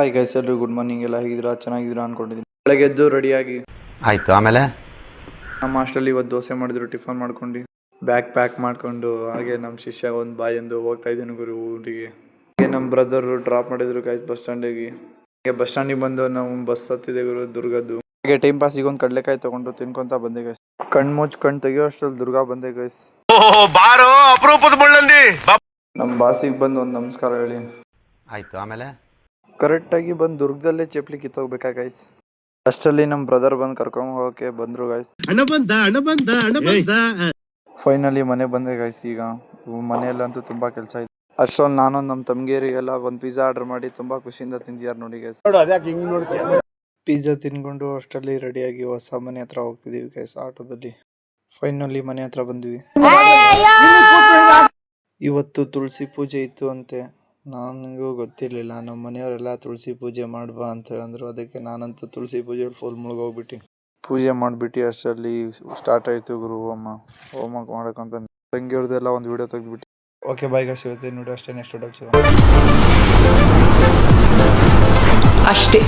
Hi guys ಎಲ್ಲರೂ good morning ಎಲ್ಲ ಹೇಗಿದ್ದೀರಾ? ಚೆನ್ನಾಗಿದ್ದೀರಾ ಅನ್ಕೊಂಡಿದ್ದೀನಿ. ಬೆಳಗ್ಗೆ ಎದ್ದು ರೆಡಿಯಾಗಿ ಆಯ್ತು ಆಮೇಲೆ? ನಮ್ಮ ಹಾಸ್ಟೆಲ್ ಇವತ್ತು ದೋಸೆ ಮಾಡಿದ್ರು ಟಿಫನ್ ಮಾಡ್ಕೊಂಡು. ಬ್ಯಾಗ್ ಪ್ಯಾಕ್ ಮಾಡ್ಕೊಂಡು. ಹಾಗೆ ನಮ್ಮ ಶಿಷ್ಯ ಒಂದು ಬಾಯ್ ಎಂದು ಹೋಗ್ತಾ ಇದ್ದೀನಿ ಗುರು ಊರಿಗೆ. ಹಾಗೆ ನಮ್ಮ ಬ್ರದರ್ ಡ್ರಾಪ್ ಮಾಡಿದ್ರು ಗೈಸ್ ಬಸ್ ಸ್ಟ್ಯಾಂಡಿಗೆ ಹಾಗೆ ಬಸ್ ಸ್ಟ್ಯಾಂಡಿಗೆ ಬಂದು ನಾವು ಬಸ್ ಹತ್ತಿದೆ ಗುರು ದುರ್ಗದ್ದು. ಹಾಗೆ ಟೈಮ್ ಪಾಸಿಗೆ ಒಂದು ಕಡಲೆಕಾಯಿ ತೊಗೊಂಡು ತಿನ್ಕೊಂತ ಬಂದೆ ಗೈಸ್ ಕಣ್ಣು ಮುಚ್ಚು ಕಣ್ಣು ತೆಗಿಯೋ ಅಷ್ಟ್ರಲ್ಲಿ ದುರ್ಗಾ ಬಂದೆ ಗೈಸ್ ಬಾರೋ ಅಪರೂಪದ ಮುಳ್ಳಂದಿ. ನಮ್ಮ ಬಾಸಿಗೆ ಬಂದು ಒಂದು ನಮಸ್ಕಾರ ಹೇಳಿ. ಆಯ್ತು ಆಮೇಲೆ? ಕರೆಕ್ಟಾಗಿ ಬಂದು ದುರ್ಗದಲ್ಲೇ ಚಪ್ಲಿ ಕಿತ್ತೋಗ್ಬೇಕಾ ಗೈಸ್ ಅಷ್ಟರಲ್ಲಿ ನಮ್ಮ ಬ್ರದರ್ ಬಂದು ಕರ್ಕೊಂಡ್ ಹೋಗೋಕೆ ಬಂದ್ರು ಗಾಯ್ಸ್ ಹಣ ಬಂದ ಹಣ ಬಂದ ಹಣ ಬಂದ. ಫೈನಲಿ ಮನೆ ಬಂದೆ ಗಾಯ್ಸ್ ಈಗ. ಮನೆಯಲ್ಲಂತೂ ತುಂಬಾ ಕೆಲಸ ಇದೆ. ಅಷ್ಟೊಂದು ನಾನೊಂದು ನಮ್ಮ ತಮ್ಗೇರಿಗೆಲ್ಲ ಒಂದು ಪಿಜ್ಜಾ ಆರ್ಡರ್ ಮಾಡಿ ತುಂಬಾ ಖುಷಿಯಿಂದ ತಿಂದಿದ್ದಾರೆ ನೋಡಿ ಗೈಸ್ ಪಿಜ್ಜಾ ತಿನ್ಕೊಂಡು ಅಷ್ಟರಲ್ಲಿ ರೆಡಿಯಾಗಿ ಹೊಸ ಮನೆ ಹತ್ರ ಹೋಗ್ತಿದೀವಿ ಗೈಸ್ ಆಟೋದಲ್ಲಿ. ಫೈನಲಿ ಮನೆ ಹತ್ರ ಬಂದ್ವಿ. ಇವತ್ತು ತುಳಸಿ ಪೂಜೆ ಇತ್ತು ಅಂತೆ. ನನಗೂ ಗೊತ್ತಿರಲಿಲ್ಲ. ನಮ್ಮ ಮನೆಯವರೆಲ್ಲ ತುಳಸಿ ಪೂಜೆ ಮಾಡ್ಬಾ ಅಂತ ಅಂದರು ಅದಕ್ಕೆ ನಾನಂತೂ ತುಳಸಿ ಪೂಜೆಯಲ್ಲಿ ಫುಲ್ ಮುಳುಗೋಗ್ಬಿಟ್ಟಿನಿ. ಪೂಜೆ ಮಾಡಿಬಿಟ್ಟು ಅಷ್ಟರಲ್ಲಿ ಸ್ಟಾರ್ಟ್ ಆಯಿತು ಗುರು ಹೋಮ. ಹೋಮ ಮಾಡೋಕ್ಕಂತ ತಂಗಿಯವ್ರದ್ದೆಲ್ಲ ಒಂದು ವಿಡಿಯೋ ತೆಗೆದ್ಬಿಟ್ಟು. ಓಕೆ ಬಾಯ್ ಸಿಗುತ್ತೆ ನೋಡಿ ಅಷ್ಟೇ. ನೆಕ್ಸ್ಟ್ ವಿಡಿಯೋ ಸಿಗೋಣ. ಅಷ್ಟೇ.